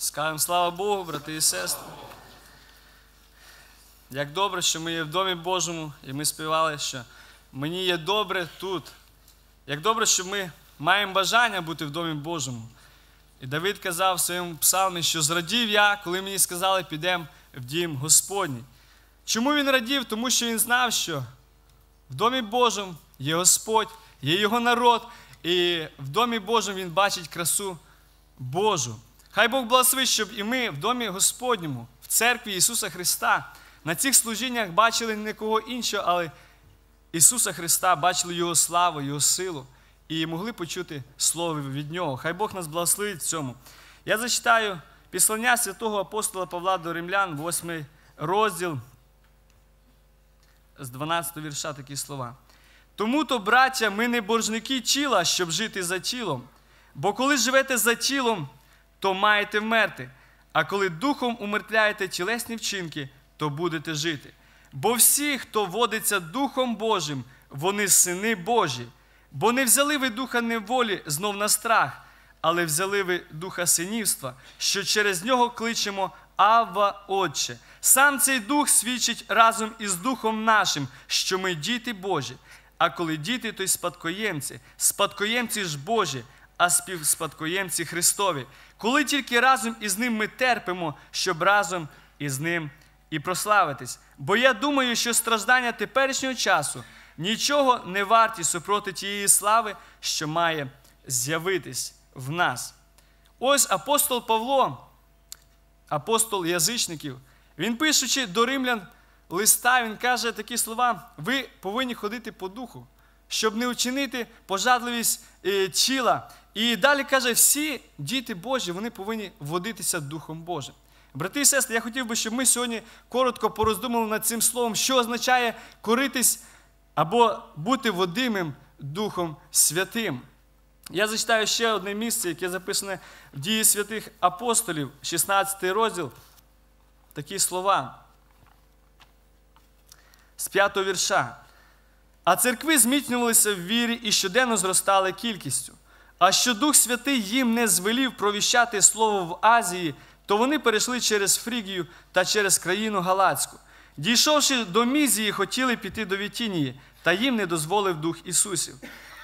Скажемо слава Богу, брати і сестри. Як добре, що ми є в Домі Божому, і ми співали, що мені є добре тут. Як добре, що ми маємо бажання бути в Домі Божому. І Давид казав в своєму псалмі, що зрадів я, коли мені сказали, підемо в дім Господній. Чому він радів? Тому що він знав, що в Домі Божому є Господь, є Його народ, і в Домі Божому він бачить красу Божу. Хай Бог благословить, щоб і ми в домі Господньому, в церкві Ісуса Христа, на цих служіннях бачили не кого іншого, але Ісуса Христа, бачили Його славу, Його силу і могли почути Слово від Нього. Хай Бог нас благословить в цьому. Я зачитаю післання святого апостола Павла до Римлян, 8 розділ з 12 вірша такі слова. Тому то, браття, ми не боржники тіла, щоб жити за тілом. Бо коли живете за тілом, то маєте вмерти. А коли духом умертвляєте тілесні вчинки, то будете жити. Бо всі, хто водиться Духом Божим, вони сини Божі. Бо не взяли ви духа неволі знов на страх, але взяли ви духа синівства, що через нього кличемо Авва Отче. Сам цей дух свідчить разом із Духом нашим, що ми діти Божі. А коли діти, то й спадкоємці, спадкоємці ж Божі, а співспадкоємці Христові. Коли тільки разом із ним ми терпимо, щоб разом із ним і прославитись. Бо я думаю, що страждання теперішнього часу нічого не варті супроти тієї слави, що має з'явитись в нас. Ось апостол Павло, апостол язичників, він пишучи до римлян листа, він каже такі слова: ви повинні ходити по духу, щоб не вчинити пожадливість е, тіла. І далі каже, всі діти Божі, вони повинні водитися Духом Божим. Брати і сестри, я хотів би, щоб ми сьогодні коротко пороздумали над цим словом, що означає коритись або бути водимим Духом Святим. Я зачитаю ще одне місце, яке записане в дії святих апостолів, 16 розділ. Такі слова. З 5 вірша. А церкви зміцнювалися в вірі і щоденно зростали кількістю. А що Дух Святий їм не звелів провіщати слово в Азії, то вони перейшли через Фрігію та через країну Галацьку. Дійшовши до Мізії, хотіли піти до Вітінії, та їм не дозволив Дух Ісусів.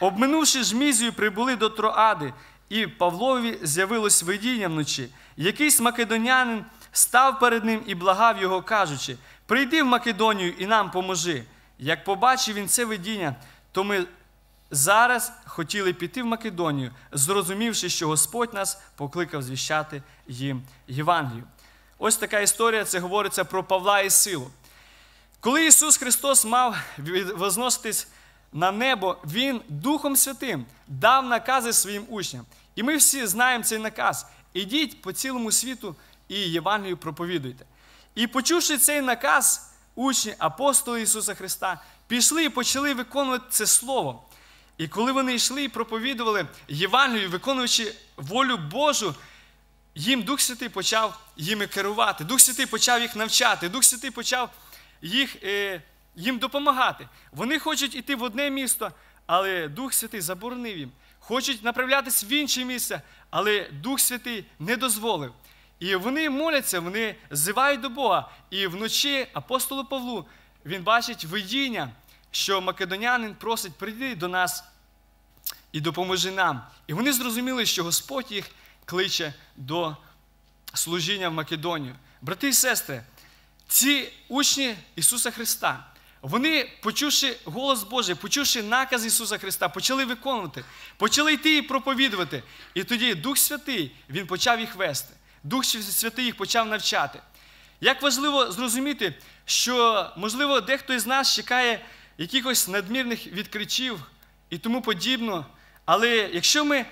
Обминувши ж Мізію, прибули до Троади, і Павлові з'явилось видіння вночі. Якийсь македонянин став перед ним і благав його, кажучи: Прийди в Македонію і нам поможи. Як побачив він це видіння, то ми зараз хотіли піти в Македонію, зрозумівши, що Господь нас покликав звіщати їм Євангелію. Ось така історія, це говориться про Павла і силу. Коли Ісус Христос мав возноситись на небо, Він Духом Святим дав накази своїм учням. І ми всі знаємо цей наказ. Ідіть по цілому світу і Євангелію проповідуйте. І почувши цей наказ, учні, апостоли Ісуса Христа, пішли і почали виконувати це Слово. І коли вони йшли і проповідували Євангелію, виконуючи волю Божу, їм Дух Святий почав їми керувати. Дух Святий почав їх навчати, Дух Святий почав їх, е, їм допомагати. Вони хочуть йти в одне місто, але Дух Святий заборонив їм. Хочуть направлятися в інше місце, але Дух Святий не дозволив. І вони моляться, вони зивають до Бога. І вночі апостолу Павлу він бачить видіння, що македонянин просить прийти до нас і допоможи нам. І вони зрозуміли, що Господь їх кличе до служіння в Македонію. Брати і сестри, ці учні Ісуса Христа, вони, почувши голос Божий, почувши наказ Ісуса Христа, почали виконувати, почали йти і проповідувати. І тоді Дух Святий Він почав їх вести. Дух Святий їх почав навчати. Як важливо зрозуміти, що, можливо, дехто із нас чекає якихось надмірних відкриттів і тому подібно. Але якщо ми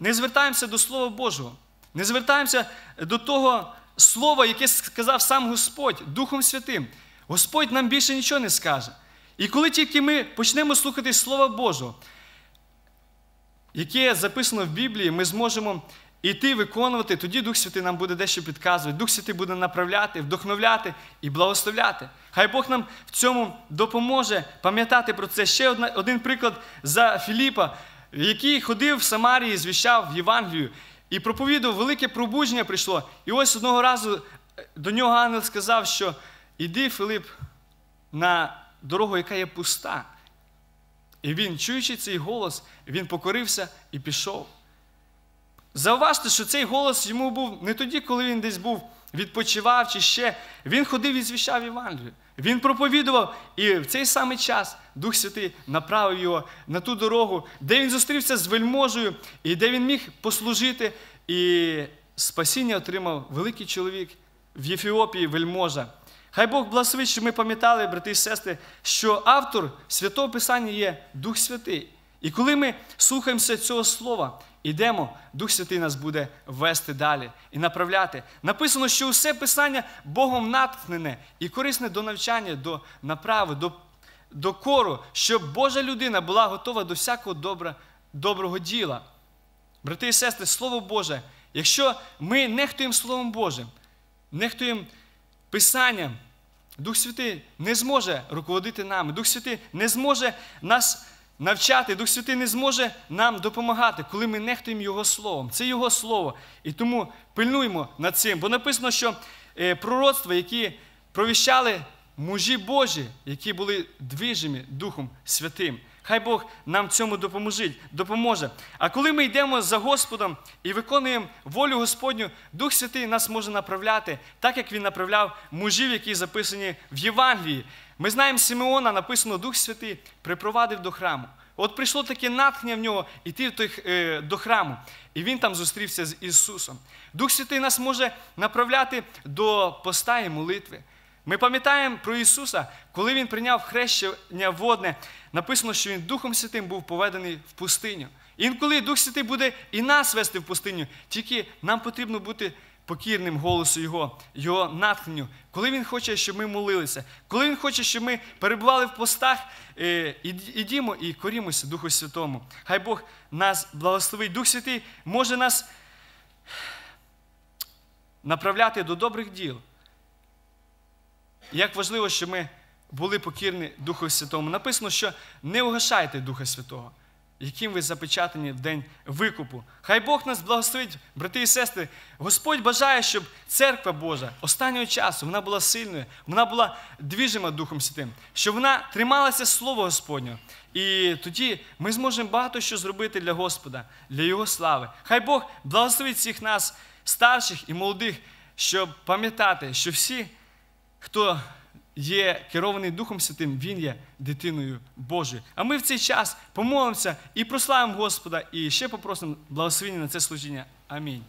не звертаємося до Слова Божого, не звертаємося до того слова, яке сказав сам Господь Духом Святим, Господь нам більше нічого не скаже. І коли тільки ми почнемо слухати Слова Божого, яке записано в Біблії, ми зможемо іти виконувати, тоді Дух Святий нам буде дещо підказувати. Дух Святий буде направляти, вдохновляти і благословляти. Хай Бог нам в цьому допоможе пам'ятати про це. Ще один приклад за Філіпа, який ходив в Самарії, звіщав Євангелію. і проповідував, велике пробудження прийшло. І ось одного разу е, до нього ангел сказав, що іди, Филип, на дорогу, яка є пуста. І він, чуючи цей голос, він покорився і пішов. Зауважте, що цей голос йому був не тоді, коли він десь був відпочивав чи ще. Він ходив і звіщав Євангелію. Він проповідував, і в цей самий час Дух Святий направив його на ту дорогу, де він зустрівся з вельможею, і де він міг послужити. І спасіння отримав великий чоловік в Єфіопії, вельможа. Хай Бог благословить, щоб ми пам'ятали, брати і сестри, що автор святого Писання є Дух Святий. І коли ми слухаємося цього слова, ідемо, Дух Святий нас буде вести далі і направляти. Написано, що усе Писання Богом наткнене і корисне до навчання, до направи, до, до кору, щоб Божа людина була готова до всякого добра, доброго діла. Брати і сестри, Слово Боже, якщо ми нехтуємо Словом Божим, нехтуємо Писанням, Дух Святий не зможе руководити нами, Дух Святий не зможе нас навчати, Дух Святий не зможе нам допомагати, коли ми нехтуємо Його Словом. Це Його Слово. І тому пильнуємо над цим. Бо написано, що е, пророцтва, які провіщали мужі Божі, які були движимі Духом Святим. Хай Бог нам цьому допоможе. А коли ми йдемо за Господом і виконуємо волю Господню, Дух Святий нас може направляти, так як Він направляв мужів, які записані в Євангелії. Ми знаємо Симеона, написано, Дух Святий припровадив до храму. От прийшло таке натхнення в нього йти е, до храму, і він там зустрівся з Ісусом. Дух Святий нас може направляти до поста і молитви. Ми пам'ятаємо про Ісуса, коли Він прийняв хрещення водне, написано, що Він Духом Святим був поведений в пустиню. Інколи Дух Святий буде і нас вести в пустиню, тільки нам потрібно бути покірним голосу Його, Його натхненню. Коли Він хоче, щоб ми молилися, коли Він хоче, щоб ми перебували в постах, е, ідімо і корімося Духу Святому. Хай Бог нас благословить. Дух Святий може нас направляти до добрих діл. Як важливо, щоб ми були покірні Духу Святому. Написано, що не угашайте Духа Святого, яким ви запечатані в день викупу. Хай Бог нас благословить, брати і сестри. Господь бажає, щоб церква Божа останнього часу вона була сильною, вона була двіжима Духом Святим, щоб вона трималася Слова Господнього. І тоді ми зможемо багато що зробити для Господа, для Його слави. Хай Бог благословить всіх нас, старших і молодих, щоб пам'ятати, що всі хто є керований Духом Святим, він є дитиною Божою. А ми в цей час помолимося і прославимо Господа, і ще попросимо благословення на це служіння. Амінь.